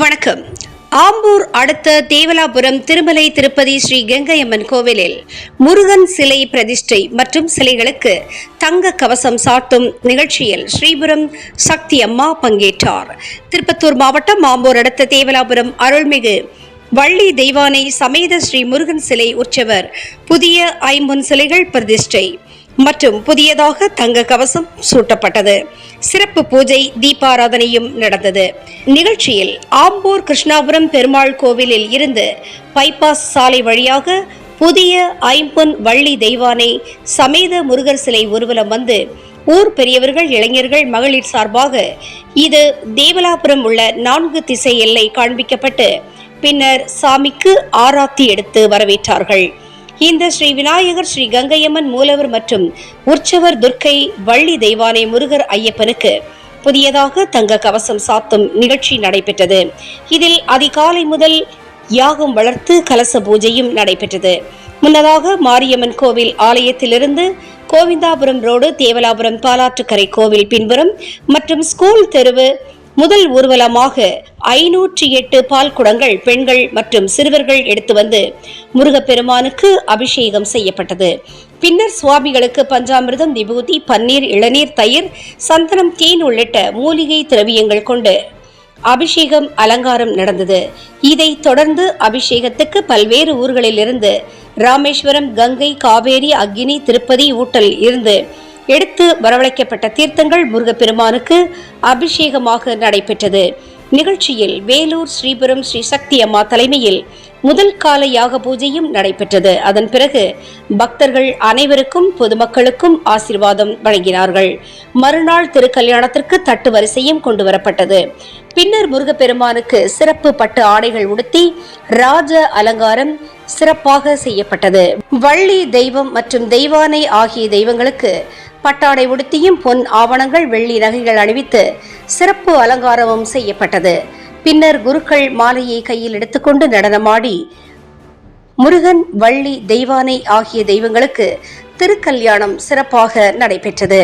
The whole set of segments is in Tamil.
வணக்கம். ஆம்பூர் அடுத்த தேவலாபுரம் திருமலை திருப்பதி ஸ்ரீ கங்கையம்மன் கோவிலில் முருகன் சிலை பிரதிஷ்டை மற்றும் சிலைகளுக்கு தங்க கவசம் சாட்டும் நிகழ்ச்சியில் ஸ்ரீபுரம் சக்தி அம்மா பங்கேற்றார். திருப்பத்தூர் மாவட்டம் ஆம்பூர் அடுத்த தேவலாபுரம் அருள்மிகு வள்ளி தெய்வானை சமேத ஸ்ரீ முருகன் சிலை உற்சவர் புதிய ஐம்பொன் சிலைகள் பிரதிஷ்டை. மற்றும் புதியதாக தங்க கவசம் சூட்டப்பட்டது. சிறப்பு பூஜை தீபாராதனையும் நடந்தது. நிகழ்ச்சியில் ஆம்பூர் கிருஷ்ணாபுரம் பெருமாள் கோவிலில் இருந்து பைபாஸ் சாலை வழியாக புதிய ஐம்பொன் வள்ளி தெய்வானை சமேத முருகர் சிலை ஊர்வலம் வந்து ஊர் பெரியவர்கள் இளைஞர்கள் மகளிர் சார்பாக இது தேவலாபுரம் உள்ள நான்கு திசை எல்லை காண்பிக்கப்பட்டு பின்னர் சாமிக்கு ஆராத்தி எடுத்து வரவேற்றார்கள். இந்த ஸ்ரீ விநாயகர் ஸ்ரீ கங்கையம்மன் மூலவர் மற்றும் உற்சவர் துர்க்கை வள்ளி தெய்வானை முருகர் ஐயப்பனுக்கு புதியதாக தங்க கவசம் சாத்தும் நிகழ்ச்சி நடைபெற்றது. இதில் அதிகாலை முதல் யாகம் வளர்த்து கலச பூஜையும் நடைபெற்றது. முன்னதாக மாரியம்மன் கோவில் ஆலயத்திலிருந்து கோவிந்தாபுரம் ரோடு தேவலாபுரம் பாலாற்றுக்கரை கோவில் பின்புறம் மற்றும் ஸ்கூல் தெருவு முதல் ஊர்வலமாக ஐநூற்றி எட்டு பால் குடங்கள் பெண்கள் மற்றும் சிறுவர்கள் எடுத்து வந்து முருகப்பெருமானுக்கு அபிஷேகம் செய்யப்பட்டது. பின்னர் சுவாமிகளுக்கு பஞ்சாமிர்தம் விபூதி பன்னீர் இளநீர் தயிர் சந்தனம் தேன் உள்ளிட்ட மூலிகை திரவியங்கள் கொண்டு அபிஷேகம் அலங்காரம் நடந்தது. இதை தொடர்ந்து அபிஷேகத்துக்கு பல்வேறு ஊர்களிலிருந்து ராமேஸ்வரம் கங்கை காவேரி அக்னி திருப்பதி ஊட்டல் இருந்து எடுத்து வரவழைக்கப்பட்ட தீர்த்தங்கள் முருகப்பெருமானுக்கு அபிஷேகமாக நடைபெற்றது. நிகழ்ச்சியில் வேலூர் ஸ்ரீபுரம் ஸ்ரீ சக்தி அம்மா தலைமையில் முதல் கால யாக பூஜையும் நடைபெற்றது. அதன் பிறகு பக்தர்கள் அனைவருக்கும் பொதுமக்களுக்கும் ஆசிர்வாதம் வழங்கினார்கள். மறுநாள் திருக்கல்யாணத்திற்கு தட்டு வரிசையும் கொண்டு வரப்பட்டது பின்னர் முருகப்பெருமானுக்கு சிறப்பு பட்டு ஆடைகள் உடுத்தி ராஜ அலங்காரம் சிறப்பாக செய்யப்பட்டது. வள்ளி தெய்வம் மற்றும் தெய்வானை ஆகிய தெய்வங்களுக்கு பட்டாடை உடுத்தியும் பொன் ஆவணங்கள் வெள்ளி நகைகள் அணிவித்து சிறப்பு அலங்காரமும் செய்யப்பட்டது. பின்னர் குருக்கள் மாலையை கையில் எடுத்துக்கொண்டு நடனமாடி முருகன் வள்ளி தெய்வானை ஆகிய தெய்வங்களுக்கு திருக்கல்யாணம் சிறப்பாக நடைபெற்றது.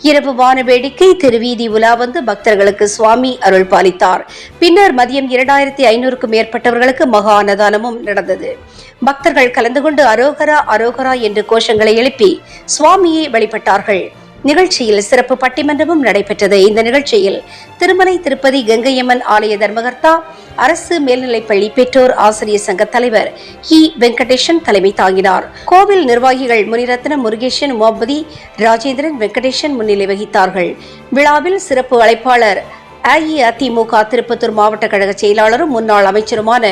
இரவு வான வேடிக்கை திருவீதி உலா வந்து பக்தர்களுக்கு சுவாமி அருள் பாலித்தார். பின்னர் மதியம் இரண்டாயிரத்தி ஐநூறுக்கும் மேற்பட்டவர்களுக்கு மகா அன்னதானமும் நடந்தது. பக்தர்கள் கலந்து கொண்டு அரோகரா அரோகரா என்று கோஷங்களை எழுப்பி சுவாமியை வழிபட்டார்கள். நிகழ்ச்சியில் சிறப்பு பட்டிமன்றமும் நடைபெற்றது. இந்த நிகழ்ச்சியில் திருமலை திருப்பதி கங்கையம்மன் ஆலய தர்மகர்த்தா அரசு மேல்நிலைப்பள்ளி பெற்றோர் ஆசிரியர் சங்க தலைவர் ஹி வெங்கடேசன் தலைமை தாங்கினார். கோவில் நிர்வாகிகள் முனிரத்னம் முருகேசன் உமாபதி ராஜேந்திரன் வெங்கடேசன் முன்னிலை வகித்தார்கள். விழாவில் சிறப்பு அழைப்பாளர் அஇஅதிமுக திருப்பத்தூர் மாவட்ட கழக செயலாளரும் முன்னாள் அமைச்சருமான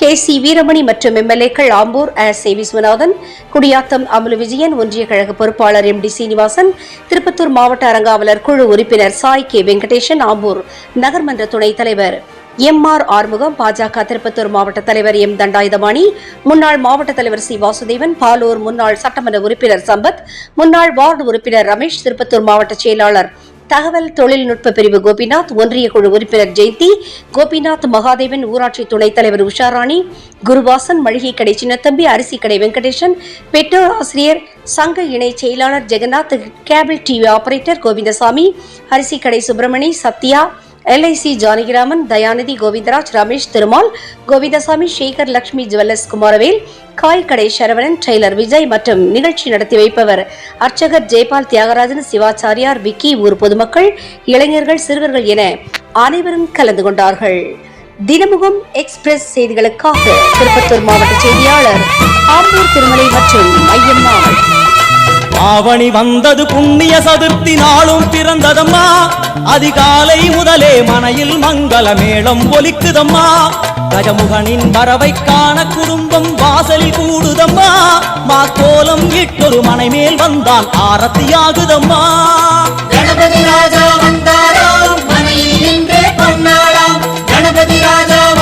கே சி வீரமணி மற்றும் எம்எல்ஏக்கள் ஆம்பூர் எஸ் சி. விஸ்வநாதன் குடியாத்தம் அமுலு விஜயன் ஒன்றிய கழக பொறுப்பாளர் எம். டி. சீனிவாசன் திருப்பத்தூர் மாவட்ட அரங்காவலர் குழு உறுப்பினர் சாய் கே. வெங்கடேசன் ஆம்பூர் நகர்மன்ற துணைத் தலைவர் எம். ஆர். ஆறுமுகம் பாஜக திருப்பத்தூர் மாவட்ட தலைவர் எம். தண்டாயுதபாணி முன்னாள் மாவட்ட தலைவர் சி. வாசுதேவன் பாலூர் முன்னாள் சட்டமன்ற உறுப்பினர் சம்பத் முன்னாள் வார்டு உறுப்பினர் ரமேஷ் திருப்பத்தூர் மாவட்ட செயலாளர் தகவல் தொழில்நுட்ப பிரிவு கோபிநாத் ஒன்றிய குழு உறுப்பினர் ஜெயந்தி கோபிநாத் மகாதேவன் ஊராட்சி துணைத் தலைவர் உஷாராணி குருவாசன் மளிகை கடை சின்னத்தம்பி அரிசி கடை வெங்கடேசன் பெற்றோர் ஆசிரியர் சங்க இணை செயலாளர் Jagannath cable TV operator Govindasamy அரிசி கடை சுப்பிரமணி சத்யா எல்ஐசி ஜானகிராமன் தயாநிதி கோவிந்தராஜ் ரமேஷ் திருமால் கோவிந்தசாமி சேகர் லட்சுமி ஜுவல்லர்ஸ் குமாரவேல் காய் கடை சரவணன் டெய்லர் விஜய் மற்றும் நிகழ்ச்சி நடத்தி வைப்பவர் அர்ச்சகர் ஜெயபால் தியாகராஜன் சிவாச்சாரியார் விக்கி ஊர் பொதுமக்கள் இளைஞர்கள் சிறுவர்கள் என அனைவரும் கலந்து கொண்டார்கள். தினமுகம் எக்ஸ்பிரஸ் செய்திகளுக்காக திருப்பத்தூர் மாவட்ட செய்தியாளர் ஆம்பூர் திருமலை மற்றும் ஐயம்மாள் ஆவணி வந்தது புண்ணிய சதுர்த்தி நாளும் பிறந்ததம்மா. அதிகாலை முதலே மனையில் மங்கள மேளம் ஒலிக்குதம்மா. கஜமுகனின் வரவை காண குடும்பம் வாசலில் கூடுதம்மா. மா கோலம் இட்டொரு மனை மேல் வந்தான் ஆரத்தியாகுதம்மா. கணபதி ராஜா வந்தாராம் மனையில் நின்றே கொண்டாடாம் கணபதி ராஜா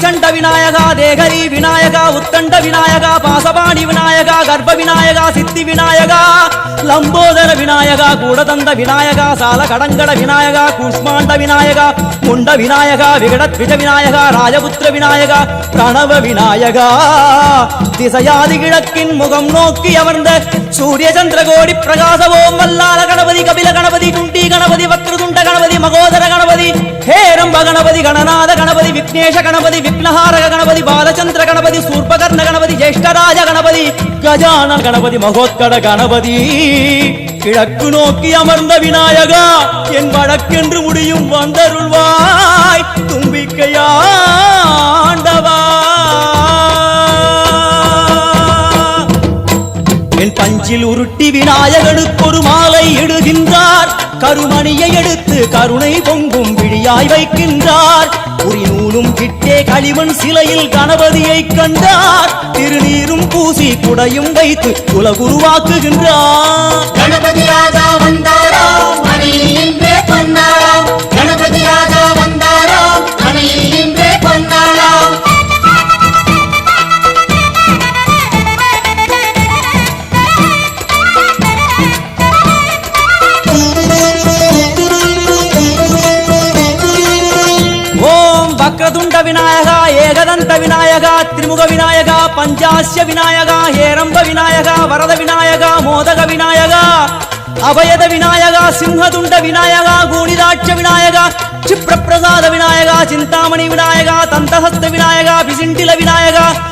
விநாயகா பீமச்சண்ட விநாயகா தேகரி விநாயகா உத்தண்ட விநாயகா பாசபாணி விநாயகா கர்ப்ப விநாயகா சித்தி விநாயகா லம்போதர விநாயகா கூடதந்த விநாயகா சால கடங்கட விநாயகா கூஷ்மாண்ட விநாயகா முண்ட விநாயகா விகடத்விஜ விநாயகா ராஜபுத்திர விநாயகா பிரணவ விநாயகா. திசையாதி கிழக்கின் முகம் நோக்கி அமர்ந்த சூரிய சந்திர கோடி பிரகாச ஓம் வல்லால கணபதி கபில கணபதி குண்டி கணபதி வக்ரதுண்ட கணபதி மகோதர கணபதி ஹேரம்ப கணபதி கணநாத கணபதி விக்னேஷ கணபதி விக்னஹாரக கணபதி பாலச்சந்திர கணபதி சூர்பகர்ண கணபதி ஜேஷ்டராஜ கணபதி கஜான கணபதி மகோத்கட கணபதி. கிழக்கு நோக்கி அமர்ந்த விநாயகா என் வழக்கென்று முடியும் வந்தருள்வாய் தும்பிக்கையாண்டவா என் பஞ்சில் உருட்டி விநாயகனுக்கு ஒரு மாலை இடுகின்றார் கருமணியை எடுத்து கருணை பொங்கும் விழியாய் வைக்கின்றார். உரி நூலும் கிட்டே களிமண் சிலையில் கணபதியை கண்டார். திருநீரும் பூசி குடையும் வைத்து குலகுருவாக்குகின்றார். கணபதி ராஜா வந்தாராம் விநாயகா பஞ்சாஸ்ய விநாயகா ஹேரம்ப விநாயகா வரத விநாயகா மோதக விநாயகா அபயத விநாயகா சிம்ஹதுண்ட விநாயகா கூணிதாட்ச விநாயகா க்ஷிப்ரப்பிரசாத விநாயகா சிந்தாமணி விநாயகா தந்தஹஸ்த விநாயகா பிசிண்டில விநாயகா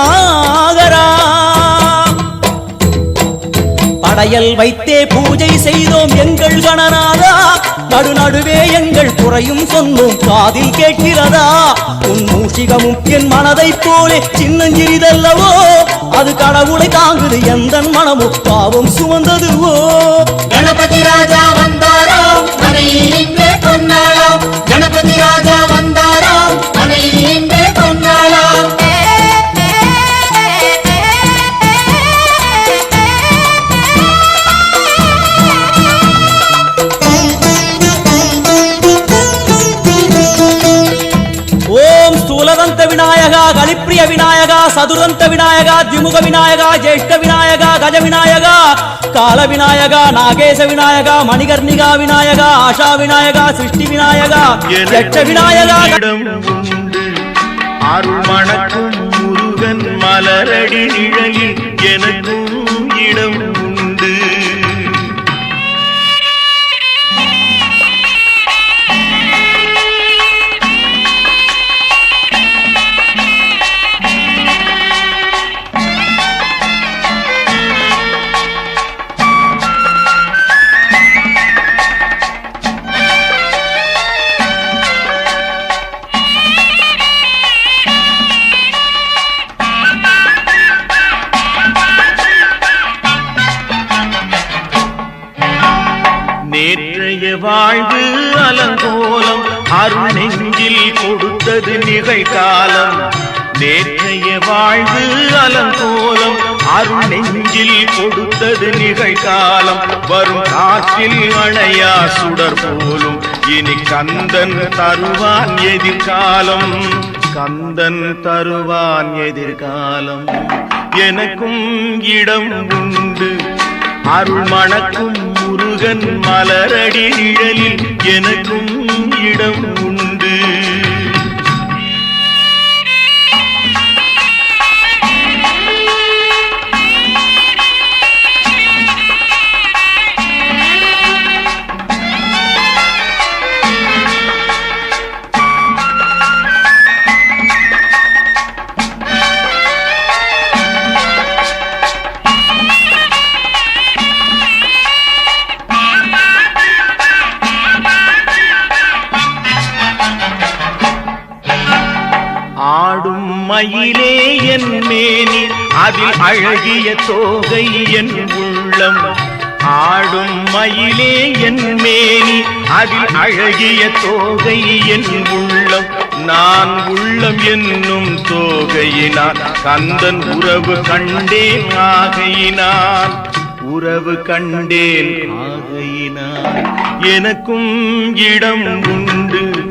கருணாகரா படையல் வைத்தே பூஜை செய்தோம் எங்கள் கணநாதா. நடுநடுவே எங்கள் குறையும் சொன்னோம் காதில் கேட்கிறதா? உன் மூஷிகமும் என் மனதை போலே சின்னஞ்சிறிதல்லவோ அது கடவுளை தாங்குது எந்த மனமும் பாவம் சுமந்ததுவோ? கணபதி ராஜா வந்தாரோ? மனையில் கணபதி ராஜா விநாயகா கலிப்பிரிய விநாயகா சதுரந்த விநாயகா திமுக விநாயகா ஜேஷ்ட விநாயகா கஜ விநாயகா கால விநாயகா நாகேச விநாயகா மணிகர்ணிகா விநாயகா ஆஷா விநாயகா சிருஷ்டி விநாயகா யட்ச விநாயகா. அருள் முருகன் மலரடி நிழலில் எனக்கும் நேற்றைய வாழ்வு அலங்கோலம் அருள் கொடுத்தது நிகழ்காலம். நேற்றைய வாழ்வு அலங்கோலம் அருணெஞ்சில் கொடுத்தது நிகழ்காலம். வரும் காற்றில் அணையா சுடர் போலும் இனி கந்தன் தருவான் எதிர்காலம். கந்தன் தருவான் எதிர்காலம். எனக்கும் இடம் உண்டு அருள் மணக்கும் முருகன் மலரடி நிழலில் எனக்கும் இடம் அதில் அழகிய தோகை என் உள்ளம். ஆடும் மயிலே என் மேனி அதில் அழகிய தோகை என் உள்ளம். நான் உள்ளம் என்னும் தோகையினான் கந்தன் உறவு கண்டேன் ஆகையினான் உறவு கண்டேன் ஆகையினான் எனக்கும் இடம் உண்டு.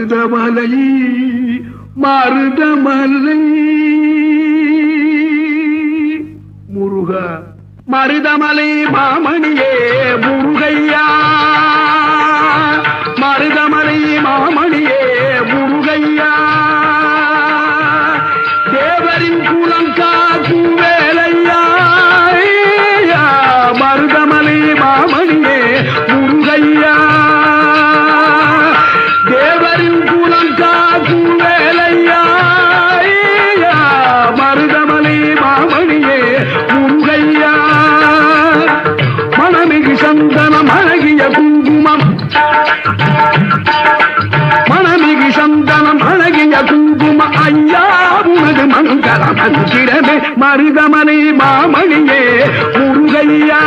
மருதமலை மருதமலை. முருக மருதமலை மாமணியே முருகையா. மருதமலை மாமணியே முருகையா. தேவரின் கூலங்கா கூவேலையா மருதமலை மாமணியே முருகையா. ஐயா உனது மங்கள மந்திரமே மருதமலை மாமணியே முருகையா.